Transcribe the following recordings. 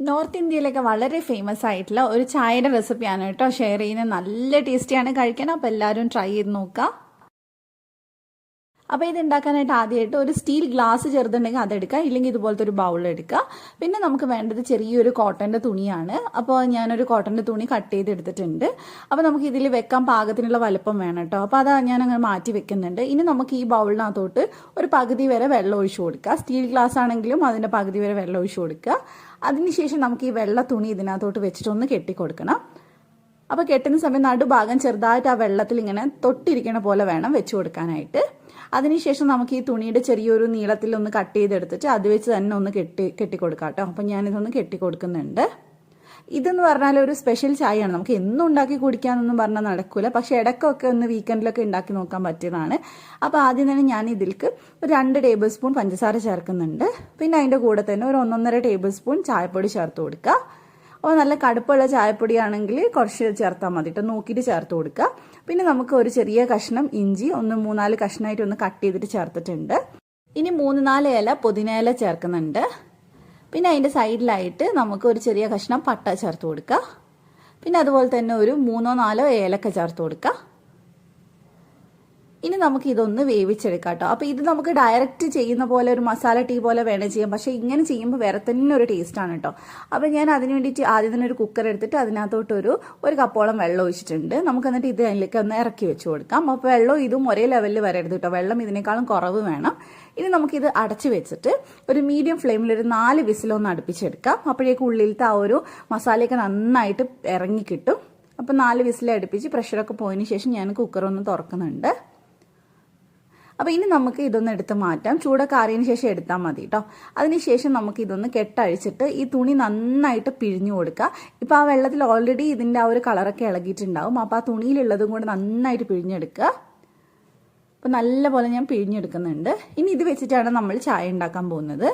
North ഇന്ത്യയിലൊക്കെ വളരെ famous ആയിട്ടുള്ള ഒരു ചായയുടെ റെസിപ്പിയാണ് കേട്ടോ. ഷെയർ ചെയ്യുന്നത്. നല്ല ടേസ്റ്റിയാണ് കഴിക്കാൻ അപ്പോൾ എല്ലാവരും ട്രൈ ചെയ്ത് നോക്കുക. അപ്പോൾ ഇത് ഉണ്ടാക്കാനായിട്ട് ആദ്യമായിട്ട് ഒരു സ്റ്റീൽ ഗ്ലാസ് ചെറുതുണ്ടെങ്കിൽ അതെടുക്കുക ഇല്ലെങ്കിൽ ഇതുപോലത്തെ ഒരു ബൗൾ എടുക്കുക. പിന്നെ നമുക്ക് വേണ്ടത് ചെറിയൊരു കോട്ടന്റെ തുണിയാണ്. അപ്പോൾ ഞാനൊരു കോട്ടന്റെ തുണി കട്ട് ചെയ്ത് എടുത്തിട്ടുണ്ട് അപ്പോൾ നമുക്ക് ഇതിൽ വെക്കാൻ പാകത്തിനുള്ള വലുപ്പം വേണം കേട്ടോ. അപ്പോൾ അത് ഞാൻ അങ്ങനെ മാറ്റി വെക്കുന്നുണ്ട്. ഇനി നമുക്ക് ഈ ബൗളിനകത്തോട്ട് ഒരു പകുതി വരെ വെള്ളം ഒഴിച്ചു കൊടുക്കുക. സ്റ്റീൽ ഗ്ലാസ് ആണെങ്കിലും അതിന്റെ പകുതി വരെ വെള്ളം ഒഴിച്ചു കൊടുക്കുക. അതിനുശേഷം നമുക്ക് ഈ വെള്ള തുണി ഇതിനകത്തോട്ട് വെച്ചിട്ടൊന്ന് കെട്ടിക്കൊടുക്കണം അപ്പോൾ കെട്ടുന്ന സമയം നടുഭാഗം ചെറുതായിട്ട് ആ വെള്ളത്തിൽ ഇങ്ങനെ തൊട്ടിരിക്കണ പോലെ വേണം വെച്ചു കൊടുക്കാനായിട്ട്. അതിനുശേഷം നമുക്ക് ഈ തുണിയുടെ ചെറിയൊരു നീളത്തിൽ ഒന്ന് കട്ട് ചെയ്തെടുത്തിട്ട് അത് വെച്ച് തന്നെ ഒന്ന് കെട്ടി കെട്ടിക്കൊടുക്കാം കേട്ടോ അപ്പം ഞാനിതൊന്ന് കെട്ടിക്കൊടുക്കുന്നുണ്ട്. ഇതെന്ന് പറഞ്ഞാൽ ഒരു സ്പെഷ്യൽ ചായയാണ്. നമുക്ക് എന്നും ഉണ്ടാക്കി കുടിക്കാനൊന്നും പറഞ്ഞാൽ നടക്കൂല. പക്ഷെ ഇടക്കൊക്കെ ഒന്ന് വീക്കെൻഡിലൊക്കെ ഉണ്ടാക്കി നോക്കാൻ പറ്റിയതാണ്. അപ്പോൾ ആദ്യം തന്നെ ഞാൻ ഇതിൽക്ക് ഒരു രണ്ട് ടേബിൾ സ്പൂൺ പഞ്ചസാര ചേർക്കുന്നുണ്ട്. പിന്നെ അതിന്റെ കൂടെ തന്നെ ഒരു ഒന്നൊന്നര ടേബിൾ സ്പൂൺ ചായപ്പൊടി ചേർത്ത് കൊടുക്കുക. അപ്പോൾ നല്ല കടുപ്പുള്ള ചായപ്പൊടിയാണെങ്കിൽ കുറച്ച് ചേർത്താൽ മതി കേട്ടോ നോക്കിയിട്ട് ചേർത്ത് കൊടുക്കുക പിന്നെ നമുക്ക് ഒരു ചെറിയ കഷ്ണം ഇഞ്ചി ഒന്ന് മൂന്നാൽ കഷ്ണമായിട്ട് ഒന്ന് കട്ട് ചെയ്തിട്ട് ചേർത്തിട്ടുണ്ട്. ഇനി മൂന്ന് നാല് ഇല പുതിന ഇല ചേർക്കുന്നുണ്ട്. പിന്നെ അതിന്റെ സൈഡിലായിട്ട് നമുക്ക് ഒരു ചെറിയ കഷ്ണം പട്ട ചേർത്ത് കൊടുക്കുക പിന്നെ അതുപോലെ തന്നെ ഒരു മൂന്നോ നാലോ ഏലക്ക ചേർത്ത് കൊടുക്കുക ഇനി നമുക്ക് ഇതൊന്ന് വേവിച്ചെടുക്കാം കേട്ടോ. അപ്പോൾ ഇത് നമുക്ക് ഡയറക്റ്റ് ചെയ്യുന്ന പോലെ ഒരു മസാല ടീ പോലെ വേണം ചെയ്യാം. പക്ഷേ ഇങ്ങനെ ചെയ്യുമ്പോൾ വേറെ തന്നെ ഒരു ആണ് കേട്ടോ. അപ്പോൾ ഞാൻ അതിന് വേണ്ടിയിട്ട് ആദ്യം തന്നെ ഒരു കുക്കർ എടുത്തിട്ട് അതിനകത്തോട്ട് ഒരു ഒരു കപ്പോളം വെള്ളം ഒഴിച്ചിട്ടുണ്ട്. നമുക്ക് എന്നിട്ട് ഇത് അതിലേക്ക് ഒന്ന് ഇറക്കി വെച്ച് കൊടുക്കാം. അപ്പോൾ വെള്ളം ഇതും ഒരേ ലെവലിൽ വരരുത് കേട്ടോ. വെള്ളം ഇതിനേക്കാളും കുറവ് വേണം. ഇനി നമുക്കിത് അടച്ചു വെച്ചിട്ട് ഒരു മീഡിയം ഫ്ലെയിമിൽ ഒരു നാല് വിസിലൊന്ന് അടുപ്പിച്ചെടുക്കാം. അപ്പോഴേക്ക് ഉള്ളിലത്തെ ആ ഒരു മസാലയൊക്കെ നന്നായിട്ട് ഇറങ്ങി കിട്ടും. അപ്പോൾ നാല് വിസിൽ അടുപ്പിച്ച് പ്രഷറൊക്കെ പോയതിന് ശേഷം ഞാൻ കുക്കർ ഒന്ന് തുറക്കുന്നുണ്ട്. അപ്പോൾ ഇനി നമുക്ക് ഇതൊന്ന് എടുത്ത് മാറ്റാം. ചൂടൊക്കെ ശേഷം എടുത്താൽ മതി കേട്ടോ അതിനുശേഷം നമുക്ക് ഇതൊന്ന് കെട്ടഴിച്ചിട്ട് ഈ തുണി നന്നായിട്ട് പിഴിഞ്ഞു കൊടുക്കുക ഇപ്പോൾ ആ വെള്ളത്തിൽ ഓൾറെഡി ഇതിന്റെ ആ ഒരു കളറൊക്കെ ഇളകിയിട്ടുണ്ടാവും. അപ്പോൾ ആ തുണിയിലുള്ളതും കൂടെ നന്നായിട്ട് പിഴിഞ്ഞെടുക്കുക അപ്പോൾ നല്ലപോലെ ഞാൻ പിഴിഞ്ഞെടുക്കുന്നുണ്ട്. ഇനി ഇത് വെച്ചിട്ടാണ് നമ്മൾ ചായ ഉണ്ടാക്കാൻ പോകുന്നത്.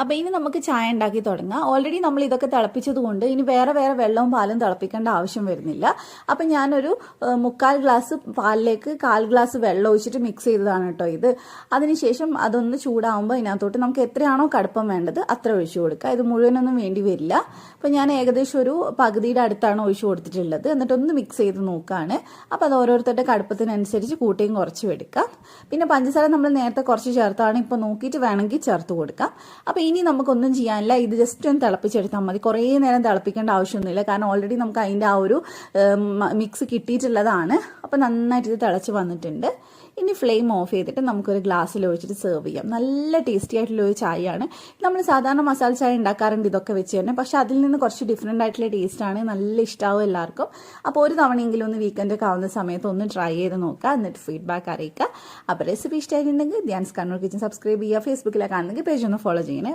അപ്പോൾ ഇനി നമുക്ക് ചായ ഉണ്ടാക്കി തുടങ്ങാം. ഓൾറെഡി നമ്മൾ ഇതൊക്കെ തിളപ്പിച്ചത് കൊണ്ട് ഇനി വേറെ വേറെ വെള്ളവും പാലും തിളപ്പിക്കേണ്ട ആവശ്യം വരുന്നില്ല. അപ്പം ഞാനൊരു മുക്കാൽ ഗ്ലാസ് പാലിലേക്ക് കാൽ ഗ്ലാസ് വെള്ളം ഒഴിച്ചിട്ട് മിക്സ് ചെയ്തതാണ് കേട്ടോ ഇത്. അതിനുശേഷം അതൊന്ന് ചൂടാവുമ്പോൾ ഇതിനകത്തോട്ട് നമുക്ക് എത്രയാണോ കടുപ്പം വേണ്ടത് അത്ര ഒഴിച്ചു കൊടുക്കുക ഇത് മുഴുവനൊന്നും വേണ്ടി വരില്ല. അപ്പം ഞാൻ ഏകദേശം ഒരു പകുതിയുടെ അടുത്താണ് ഒഴിച്ചു കൊടുത്തിട്ടുള്ളത്. എന്നിട്ടൊന്ന് മിക്സ് ചെയ്ത് നോക്കുകയാണ് അപ്പോൾ അത് ഓരോരുത്തരുടെ കടുപ്പത്തിനനുസരിച്ച് കൂട്ടിയും കുറച്ചും എടുക്കാം. പിന്നെ പഞ്ചസാര നമ്മൾ നേരത്തെ കുറച്ച് ചേർത്താണ്. ഇപ്പോൾ നോക്കിയിട്ട് വേണമെങ്കിൽ ചേർത്ത് കൊടുക്കാം. അപ്പോൾ ഇനി നമുക്കൊന്നും ചെയ്യാനില്ല. ഇത് ജസ്റ്റ് ഒന്ന് തിളപ്പിച്ചെടുത്താൽ മതി. കുറേ നേരം തിളപ്പിക്കേണ്ട ആവശ്യമൊന്നുമില്ല. കാരണം ഓൾറെഡി നമുക്ക് അതിന്റെ ആ ഒരു മിക്സ് കിട്ടിയിട്ടുള്ളതാണ്. അപ്പോൾ നന്നായിട്ട് ഇത് തിളച്ച് വന്നിട്ടുണ്ട്. ഇനി ഫ്ലെയിം ഓഫ് ചെയ്തിട്ട് നമുക്കൊരു ഗ്ലാസ്സിൽ ഒഴിച്ചിട്ട് സെർവ് ചെയ്യാം. നല്ല ടേസ്റ്റി ആയിട്ടുള്ള ഒരു ചായയാണ്. നമ്മൾ സാധാരണ മസാല ചായ ഉണ്ടാക്കാറുണ്ട് ഇതൊക്കെ വെച്ച് തന്നെ. പക്ഷെ അതിൽ നിന്ന് കുറച്ച് ഡിഫറെന്റ് ആയിട്ടുള്ള ടേസ്റ്റാണ് നല്ല ഇഷ്ടമാവും എല്ലാവർക്കും. അപ്പോൾ ഒരു തവണയെങ്കിലും ഒന്ന് വീക്കെൻഡൊക്കെ ആവുന്ന സമയത്ത് ഒന്ന് ട്രൈ ചെയ്ത് നോക്കുക. എന്നിട്ട് ഫീഡ്ബാക്ക് അറിയിക്കുക. അപ്പോൾ റെസിപ്പി ഇഷ്ടമായിട്ടുണ്ടെങ്കിൽ ധ്യാൻസ് കണ്ണൂർ കിച്ചൻ സബ്സ്ക്രൈബ് ചെയ്യുക. ഫേസ്ബുക്കിലൊക്കെ ആണെങ്കിൽ പേജ് ഒന്ന് ഫോളോ ചെയ്യണേ.